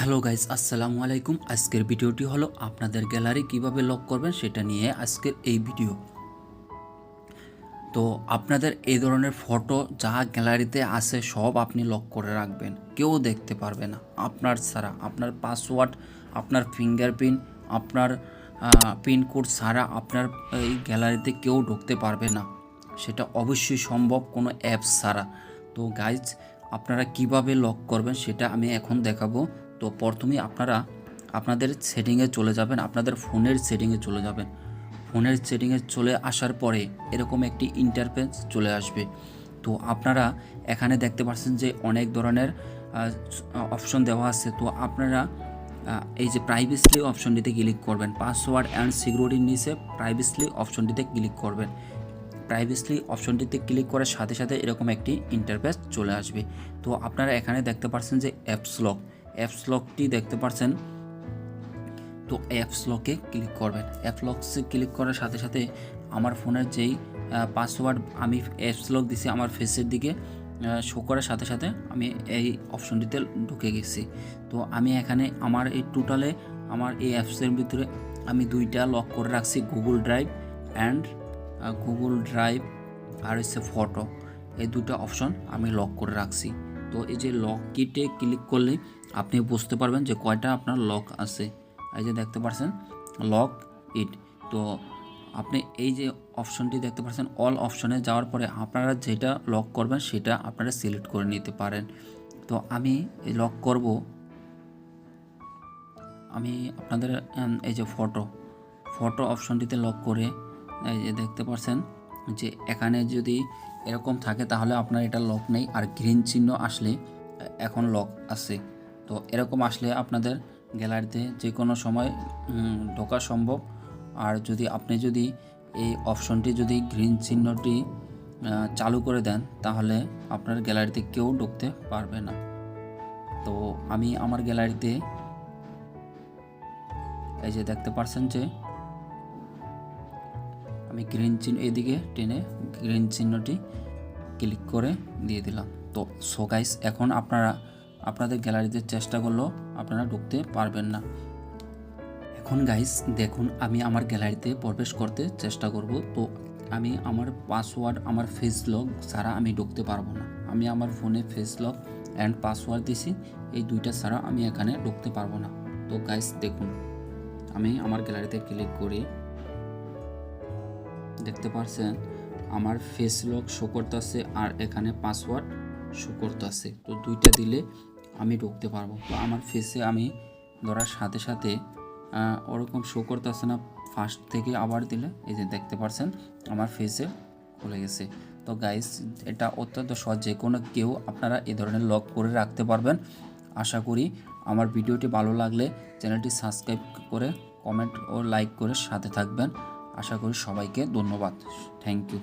Hello guys আসসালামু আলাইকুম। আজকের ভিডিওটি হলো আপনাদের গ্যালারি কীভাবে লক করবেন সেটা নিয়ে আজকের এই ভিডিও। তো আপনাদের এই ধরনের ফটো যা গ্যালারিতে আছে সব আপনি লক করে রাখবেন। কেউ দেখতে পারবে না। আপনার ছাড়া, আপনার পাসওয়ার্ড, আপনার ফিঙ্গারপ্রিন্ট, আপনার পিনকোড ছাড়া আপনার এই গ্যালারিতে কেউ ঢুকতে পারবে না। সেটা অবশ্যই সম্ভব কোনো অ্যাপস ছাড়া। তো গাইজ, আপনারা কীভাবে লক করবেন সেটা আমি এখন দেখাবো। তো প্রথমেই আপনারা আপনাদের সেটিংয়ে চলে যাবেন, আপনাদের ফোনের সেটিংয়ে চলে যাবেন। ফোনের সেটিংয়ে চলে আসার পরে এরকম একটি ইন্টারফেস চলে আসবে। তো আপনারা এখানে দেখতে পাচ্ছেন যে অনেক ধরনের অপশন দেওয়া আছে। তো আপনারা এই যে প্রাইভেসলি অপশনটিতে ক্লিক করবেন। পাসওয়ার্ড অ্যান্ড সিকিউরিটির নিচে প্রাইভেসলি অপশনটিতে ক্লিক করবেন। প্রাইভেসলি অপশনটিতে ক্লিক করার সাথে সাথে এরকম একটি ইন্টারফেস চলে আসবে। তো আপনারা এখানে দেখতে পাচ্ছেন যে অ্যাপস লক অ্যাপস লকটি দেখতে পাচ্ছেন তো অ্যাপস লকে ক্লিক করবেন। অ্যাপ লকসে ক্লিক করার সাথে সাথে আমার ফোনের যেই পাসওয়ার্ড আমি অ্যাপস লক দিছি আমার ফেসের দিকে শো করার সাথে সাথে আমি এই অপশনটিতে ঢুকে গেছি। তো আমি এখানে আমার এই টোটালে আমার এই অ্যাপসের ভিতরে আমি দুইটা লক করে রাখছি Google drive and Google drive আর হচ্ছে ফটো এই দুটো অপশন আমি লক করে রাখছি। তো এই যে লক কিটে ক্লিক করলে আপনি বুঝতে পারবেন যে কয়টা আপনার লক আছে। এই যে দেখতে পাচ্ছেন লক ইট। তো আপনি এই যে অপশনটি দেখতে পাচ্ছেন অল অপশনে যাওয়ার পরে আপনারা যেটা লক করবেন সেটা আপনারা সিলেক্ট করে নিতে পারেন। তো আমি লক করব। আমি আপনাদের এই যে ফটো ফটো অপশনটিতে লক করে, এই যে দেখতে পাচ্ছেন যে এখানে যদি এরকম থাকে তাহলে আপনার এটা লক নেই। আর গ্রিন চিহ্ন আসলে এখন লক আছে। তো এরকম আসলে আপনাদের গ্যালারিতে যে কোনো সময় ঢোকা সম্ভব। আর যদি আপনি যদি এই অপশনটি যদি গ্রিন চিহ্নটি চালু করে দেন, তাহলে আপনার গ্যালারিতে কেউ ঢুকতে পারবে না। তো আমি আমার গ্যালারিতে এই যে দেখতে পাচ্ছেন যে, আমি গ্রিন চিহ্ন এদিকে টেনে গ্রিন চিহ্নটি ক্লিক করে দিয়ে দিলাম। তো সো গাইস এখন আপনারা আপনাদের গ্যালারিতে চেষ্টা করলেও আপনারা ঢুকতে পারবেন না। এখন গাইস দেখুন, আমি আমার গ্যালারিতে প্রবেশ করতে চেষ্টা করব। তো আমি আমার পাসওয়ার্ড আমার ফেস লক ছাড়া আমি ঢুকতে পারব না। আমি আমার ফোনে ফেস লক অ্যান্ড পাসওয়ার্ড দিছি, এই দুইটা ছাড়া আমি এখানে ঢুকতে পারব না। তো গাইস দেখুন, আমি আমার গ্যালারিতে ক্লিক করি দেখতে পাচ্ছেন আমার ফেস লক শো করতেছে আর এখানে পাসওয়ার্ড শো করতেছে। তো দুইটা দিলে আমি ঢুকতে পারব। তো আমার ফেসে আমি ধরার সাথে সাথে ওরকম শো করতে করতেছে না ফার্স্ট থেকে আবার দিলে, এই যে দেখতে পারছেন, আমার ফেসে খুলে গেছে। তো গাইস এটা অত্যন্ত সহজ, যে কোনো কেউ আপনারা এ ধরনের লক করে রাখতে পারবেন। আশা করি আমার ভিডিওটি ভালো লাগলে চ্যানেলটি সাবস্ক্রাইব করে কমেন্ট ও লাইক করে সাথে থাকবেন। আশা করি সবাইকে ধন্যবাদ। Thank you